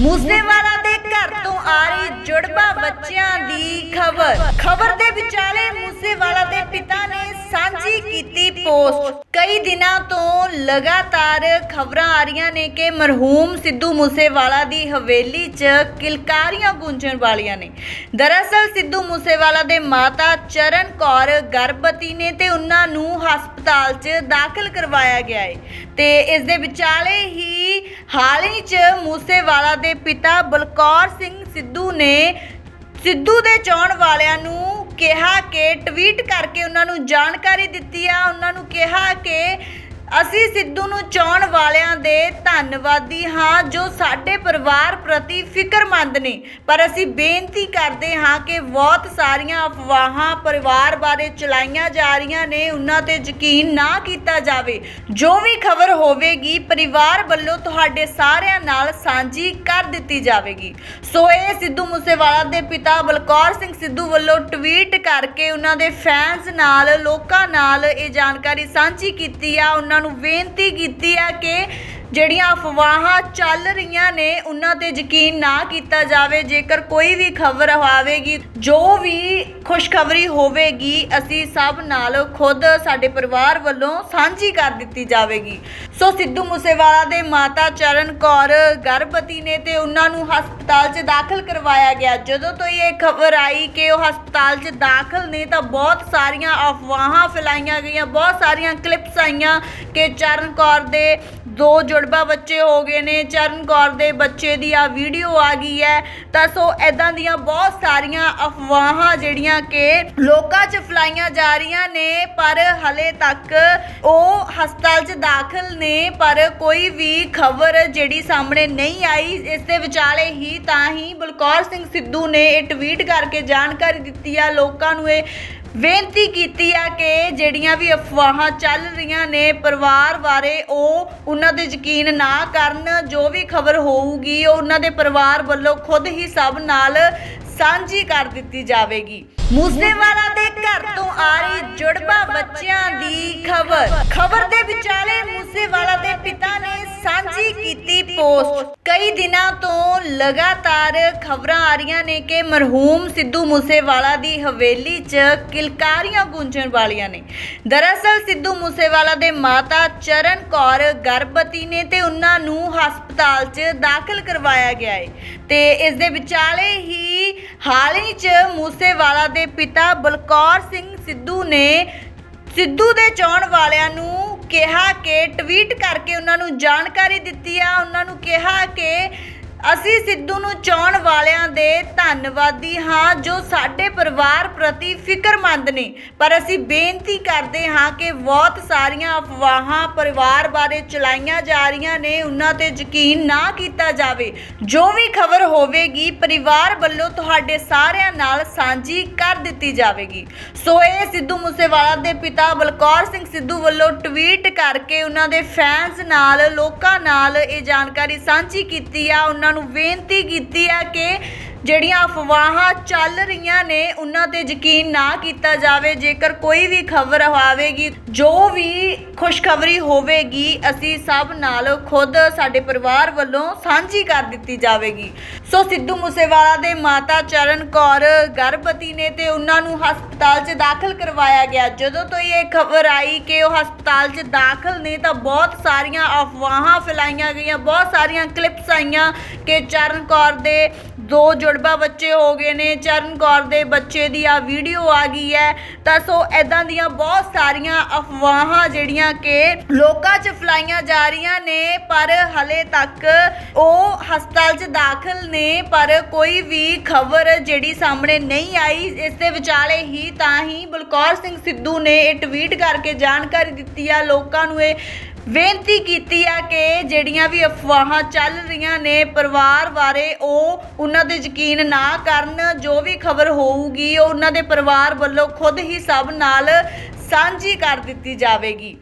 ਮੂਸੇਵਾਲਾ ਦੇ ਘਰ ਤੋਂ ਆ ਰਹੀ ਜੁੜਵਾ ਬੱਚਿਆਂ ਦੀ ਖਬਰ। ਖਬਰ ਦੇ ਵਿਚਾਲੇ ਮੂਸੇਵਾਲਾ ਦੇ ਪਿਤਾ ਨੇ ਸਾਂਝੀ ਕੀਤੀ ਪੋਸਟ। ਕਈ ਦਿਨਾਂ ਤੋਂ ਲਗਾਤਾਰ ਖਬਰਾਂ ਆ ਰਹੀਆਂ ਨੇ ਕਿ ਮਰਹੂਮ ਸਿੱਧੂ ਮੂਸੇਵਾਲਾ ਦੀ ਹਵੇਲੀ 'ਚ ਕਿਲਕਾਰੀਆਂ ਗੂੰਜਣ ਵਾਲੀਆਂ ਨੇ। ਦਰਅਸਲ ਸਿੱਧੂ ਮੂਸੇਵਾਲਾ ਦੇ ਮਾਤਾ ਚਰਨ ਕੌਰ ਗਰਭਵਤੀ ਨੇ ਤੇ ਉਹਨਾਂ ਨੂੰ ਹਸਪਤਾਲ 'ਚ ਦਾਖਲ ਕਰਵਾਇਆ ਗਿਆ ਹੈ ਤੇ ਇਸ ਦੇ ਵਿਚਾਲੇ ਹੀ ਹਾਲ ਹੀ 'ਚ ਮੂਸੇਵਾਲਾ ਦੇ ਪਿਤਾ ਬਲਕੌਰ ਸਿੰਘ ਸਿੱਧੂ ਨੇ ਸਿੱਧੂ ਦੇ ਚਾਹਣ ਵਾਲਿਆਂ ਨੂੰ ਕਿਹਾ ਕਿ ਟਵੀਟ ਕਰਕੇ ਉਹਨਾਂ ਨੂੰ ਜਾਣਕਾਰੀ ਦਿੱਤੀ ਆ ਉਹਨਾਂ ਨੂੰ ਕਿਹਾ ਕਿ ਅਸੀਂ ਸਿੱਧੂ ਨੂੰ ਚਾਹਣ ਵਾਲਿਆਂ ਦੇ ਧੰਨਵਾਦੀ ਹਾਂ ਜੋ ਸਾਡੇ ਪਰਿਵਾਰ ਪ੍ਰਤੀ ਫਿਕਰਮੰਦ ਨੇ। ਪਰ ਅਸੀਂ ਬੇਨਤੀ ਕਰਦੇ ਹਾਂ ਕਿ ਬਹੁਤ ਸਾਰੀਆਂ ਅਫਵਾਹਾਂ ਪਰਿਵਾਰ ਬਾਰੇ ਚਲਾਈਆਂ ਜਾ ਰਹੀਆਂ ਨੇ, ਉਹਨਾਂ ਤੇ ਯਕੀਨ ਨਾ ਕੀਤਾ ਜਾਵੇ। ਜੋ ਵੀ ਖਬਰ ਹੋਵੇਗੀ, ਪਰਿਵਾਰ ਵੱਲੋਂ ਤੁਹਾਡੇ ਸਾਰਿਆਂ ਨਾਲ ਸਾਂਝੀ ਕਰ ਦਿੱਤੀ ਜਾਵੇਗੀ। ਸੋ ਇਹ ਸਿੱਧੂ ਮੂਸੇਵਾਲਾ ਦੇ ਪਿਤਾ ਬਲਕੌਰ ਸਿੰਘ ਸਿੱਧੂ ਵੱਲੋਂ ਟਵੀਟ ਕਰਕੇ ਉਹਨਾਂ ਦੇ ਫੈਨਸ ਨਾਲ, ਲੋਕਾਂ ਨਾਲ ਇਹ ਜਾਣਕਾਰੀ ਸਾਂਝੀ ਕੀਤੀ ਆ। ਉਹਨਾਂ ਨੂੰ ਬੇਨਤੀ ਕੀਤੀ ਆ ਕਿ ਜਿਹੜੀਆਂ ਅਫਵਾਹਾਂ ਚੱਲ ਰਹੀਆਂ ਨੇ, ਉਹਨਾਂ ਤੇ ਯਕੀਨ ਨਾ ਕੀਤਾ ਜਾਵੇ। ਜੇਕਰ ਕੋਈ ਵੀ ਖਬਰ ਆਵੇਗੀ, ਜੋ ਵੀ ਖੁਸ਼ਖਬਰੀ ਹੋਵੇਗੀ, ਅਸੀਂ ਸਭ ਨਾਲ ਖੁਦ ਸਾਡੇ ਪਰਿਵਾਰ ਵੱਲੋਂ ਸਾਂਝੀ ਕਰ ਦਿੱਤੀ ਜਾਵੇਗੀ। ਸੋ ਸਿੱਧੂ ਮੂਸੇਵਾਲਾ ਦੇ ਮਾਤਾ ਚਰਨ ਕੌਰ ਗਰਭਵਤੀ ਨੇ ਤੇ ਉਹਨਾਂ ਨੂੰ ਹਸਪਤਾਲ 'ਚ ਦਾਖਲ ਕਰਵਾਇਆ ਗਿਆ। ਜਦੋਂ ਤੋਂ ਇਹ ਖਬਰ ਆਈ ਕਿ ਉਹ ਹਸਪਤਾਲ 'ਚ ਦਾਖਲ ਨੇ, ਤਾਂ ਬਹੁਤ ਸਾਰੀਆਂ ਅਫਵਾਹਾਂ ਫੈਲਾਈਆਂ ਗਈਆਂ, ਬਹੁਤ ਸਾਰੀਆਂ ਕਲਿੱਪਸ ਆਈਆਂ ਕਿ ਚਰਨ ਕੌਰ ਦੇ ਦੋ ਜੁੜ ਜੁੜਵਾ ਬੱਚੇ ਹੋ ਗਏ ਨੇ, ਚਰਨ ਕੌਰ ਦੇ ਬੱਚੇ ਦੀ ਆ ਵੀਡੀਓ ਆ ਗਈ ਹੈ। ਤਾਂ ਸੋ ਐਦਾਂ ਦੀਆਂ ਬਹੁਤ ਸਾਰੀਆਂ ਅਫਵਾਹਾਂ ਜਿਹੜੀਆਂ ਕਿ ਲੋਕਾਂ 'ਚ ਫਲਾਈਆਂ ਜਾ ਰਹੀਆਂ ਨੇ, ਪਰ ਹਲੇ ਤੱਕ ਉਹ ਹਸਪਤਾਲ 'ਚ ਦਾਖਲ ਨੇ, ਪਰ ਕੋਈ ਵੀ ਖਬਰ ਜਿਹੜੀ ਸਾਹਮਣੇ ਨਹੀਂ ਆਈ, ਇਸ ਦੇ ਵਿਚਾਲੇ ਹੀ ਤਾਂ ਹੀ ਬਲਕੌਰ ਸਿੰਘ ਸਿੱਧੂ ਨੇ ਇਹ ਟਵੀਟ ਕਰਕੇ ਜਾਣਕਾਰੀ ਦਿੱਤੀ ਆ। ਲੋਕਾਂ ਨੂੰ ਇਹ ਬੇਨਤੀ ਕੀਤੀ ਆ ਕਿ ਜਿਹੜੀਆਂ ਵੀ ਅਫਵਾਹਾਂ ਚੱਲ ਰਹੀਆਂ ਨੇ ਪਰਿਵਾਰ ਬਾਰੇ, ਉਹ ਉਹਨਾਂ ਦੇ ਯਕੀਨ ਨਾ ਕਰਨ। ਜੋ ਵੀ ਖਬਰ ਹੋਊਗੀ, ਉਹ ਉਹਨਾਂ ਦੇ ਪਰਿਵਾਰ ਵੱਲੋਂ ਖੁਦ ਹੀ ਸਭ ਨਾਲ ਸਾਂਝੀ ਕਰ ਦਿੱਤੀ ਜਾਵੇਗੀ। ਮੂਸੇਵਾਲਾ ਦੇ ਘਰ ਤੋਂ ਆ ਰਹੀ ਜੁੜਵਾ ਬੱਚਿਆਂ ਦੀ ਖਬਰ। ਖਬਰ ਦੇ ਵਿਚਾਲੇ ਮੂਸੇਵਾਲਾ ਦੇ ਪਿਤਾ ਨੇ ਸਾਂਝੀ ਕੀਤੀ ਪੋਸਟ। ਕਈ ਦਿਨਾਂ ਤੋਂ ਲਗਾਤਾਰ ਖਬਰਾਂ ਆ ਰਹੀਆਂ ਨੇ ਕਿ ਮਰਹੂਮ ਸਿੱਧੂ ਮੂਸੇਵਾਲਾ ਦੀ ਹਵੇਲੀ 'ਚ ਕਿਲਕਾਰੀਆਂ ਗੂੰਜਣ ਵਾਲੀਆਂ ਨੇ। ਦਰਅਸਲ ਸਿੱਧੂ ਮੂਸੇਵਾਲਾ ਦੇ ਮਾਤਾ ਚਰਨ ਕੌਰ ਗਰਭਵਤੀ ਨੇ ਤੇ ਉਹਨਾਂ ਨੂੰ ਹਸਪਤਾਲ 'ਚ ਦਾਖਲ ਕਰਵਾਇਆ ਗਿਆ ਹੈ ਤੇ ਇਸ ਦੇ ਵਿਚਾਲੇ ਹੀ ਹਾਲ ਹੀ 'ਚ ਮੂਸੇਵਾਲਾ ਦੇ ਪਿਤਾ ਬਲਕੌਰ ਸਿੰਘ ਸਿੱਧੂ ਨੇ ਸਿੱਧੂ ਦੇ ਚਾਹਣ ਵਾਲਿਆਂ ਨੂੰ ਕਿਹਾ ਕਿ ਟਵੀਟ ਕਰਕੇ ਉਹਨਾਂ ਨੂੰ ਜਾਣਕਾਰੀ ਦਿੱਤੀ ਆ। ਉਹਨਾਂ ਨੂੰ ਕਿਹਾ ਕਿ ਅਸੀਂ ਸਿੱਧੂ ਨੂੰ ਚਾਹਣ ਵਾਲਿਆਂ ਦੇ ਧੰਨਵਾਦੀ ਹਾਂ ਜੋ ਸਾਡੇ ਪਰਿਵਾਰ ਪ੍ਰਤੀ ਫਿਕਰਮੰਦ ਨੇ। ਪਰ ਅਸੀਂ ਬੇਨਤੀ ਕਰਦੇ ਹਾਂ ਕਿ ਬਹੁਤ ਸਾਰੀਆਂ ਅਫਵਾਹਾਂ ਪਰਿਵਾਰ ਬਾਰੇ ਚਲਾਈਆਂ ਜਾ ਰਹੀਆਂ ਨੇ, ਉਹਨਾਂ ਤੇ ਯਕੀਨ ਨਾ ਕੀਤਾ ਜਾਵੇ। ਜੋ ਵੀ ਖਬਰ ਹੋਵੇਗੀ, ਪਰਿਵਾਰ ਵੱਲੋਂ ਤੁਹਾਡੇ ਸਾਰਿਆਂ ਨਾਲ ਸਾਂਝੀ ਕਰ ਦਿੱਤੀ ਜਾਵੇਗੀ। ਸੋ ਇਹ ਸਿੱਧੂ ਮੂਸੇਵਾਲਾ ਦੇ ਪਿਤਾ ਬਲਕੌਰ ਸਿੰਘ ਸਿੱਧੂ ਵੱਲੋਂ ਟਵੀਟ ਕਰਕੇ ਉਹਨਾਂ ਦੇ ਫੈਨਸ ਨਾਲ, ਲੋਕਾਂ ਨਾਲ ਇਹ ਜਾਣਕਾਰੀ ਸਾਂਝੀ ਕੀਤੀ ਆ। ਉਹਨਾਂ ਨੂੰ ਬੇਨਤੀ ਕੀਤੀ ਆ ਕਿ ਜਿਹੜੀਆਂ ਅਫਵਾਹਾਂ ਚੱਲ ਰਹੀਆਂ ਨੇ, ਉਹਨਾਂ ਤੇ ਯਕੀਨ ਨਾ ਕੀਤਾ ਜਾਵੇ। ਜੇਕਰ ਕੋਈ ਵੀ ਖਬਰ ਆਵੇਗੀ, ਜੋ ਵੀ ਖੁਸ਼ਖਬਰੀ ਹੋਵੇਗੀ, ਅਸੀਂ ਸਭ ਨਾਲ ਖੁਦ ਸਾਡੇ ਪਰਿਵਾਰ ਵੱਲੋਂ ਸਾਂਝੀ ਕਰ ਦਿੱਤੀ ਜਾਵੇਗੀ। ਸੋ ਸਿੱਧੂ ਮੂਸੇਵਾਲਾ ਦੇ ਮਾਤਾ ਚਰਨ ਕੌਰ ਗਰਭਵਤੀ ਨੇ ਤੇ ਉਹਨਾਂ ਨੂੰ ਹਸਪਤਾਲ 'ਚ ਦਾਖਲ ਕਰਵਾਇਆ ਗਿਆ। ਜਦੋਂ ਤੋਂ ਇਹ ਖਬਰ ਆਈ ਕਿ ਉਹ ਹਸਪਤਾਲ 'ਚ ਦਾਖਲ ਨੇ, ਤਾਂ ਬਹੁਤ ਸਾਰੀਆਂ ਅਫਵਾਹਾਂ ਫੈਲਾਈਆਂ ਗਈਆਂ, ਬਹੁਤ ਸਾਰੀਆਂ ਕਲਿੱਪਸ ਆਈਆਂ ਕਿ ਚਰਨ ਕੌਰ ਦੇ ਦੋ ਜੁੜਵਾ ਬੱਚੇ ਹੋ ਗਏ ਨੇ, ਚਰਨ ਕੌਰ ਦੇ ਬੱਚੇ ਦੀ ਆ ਵੀਡੀਓ ਆ ਗਈ ਹੈ। ਤਾਂ ਸੋ ਐਦਾਂ ਦੀਆਂ ਬਹੁਤ ਸਾਰੀਆਂ ਅਫਵਾਹਾਂ ਜਿਹੜੀਆਂ ਕਿ ਲੋਕਾਂ 'ਚ ਫਲਾਈਆਂ ਜਾ ਰਹੀਆਂ ਨੇ, ਪਰ ਹਲੇ ਤੱਕ ਉਹ ਹਸਪਤਾਲ 'ਚ ਦਾਖਲ ਨੇ, ਪਰ ਕੋਈ ਵੀ ਖਬਰ ਜਿਹੜੀ ਸਾਹਮਣੇ ਨਹੀਂ ਆਈ, ਇਸ ਦੇ ਵਿਚਾਲੇ ਹੀ ਤਾਂ ਹੀ ਬਲਕੌਰ ਸਿੰਘ ਸਿੱਧੂ ਨੇ ਇਹ ਟਵੀਟ ਕਰਕੇ ਜਾਣਕਾਰੀ ਦਿੱਤੀ ਆ। ਲੋਕਾਂ ਨੂੰ ਇਹ ਬੇਨਤੀ ਕੀਤੀ ਆ ਕਿ ਜਿਹੜੀਆਂ ਵੀ ਅਫਵਾਹਾਂ ਚੱਲ ਰਹੀਆਂ ਨੇ ਪਰਿਵਾਰ ਬਾਰੇ, ਉਹ ਉਹਨਾਂ ਦੇ ਯਕੀਨ ਨਾ ਕਰਨ। ਜੋ ਵੀ ਖਬਰ ਹੋਊਗੀ, ਉਹ ਉਹਨਾਂ ਦੇ ਪਰਿਵਾਰ ਵੱਲੋਂ ਖੁਦ ਹੀ ਸਭ ਨਾਲ ਸਾਂਝੀ ਕਰ ਦਿੱਤੀ ਜਾਵੇਗੀ।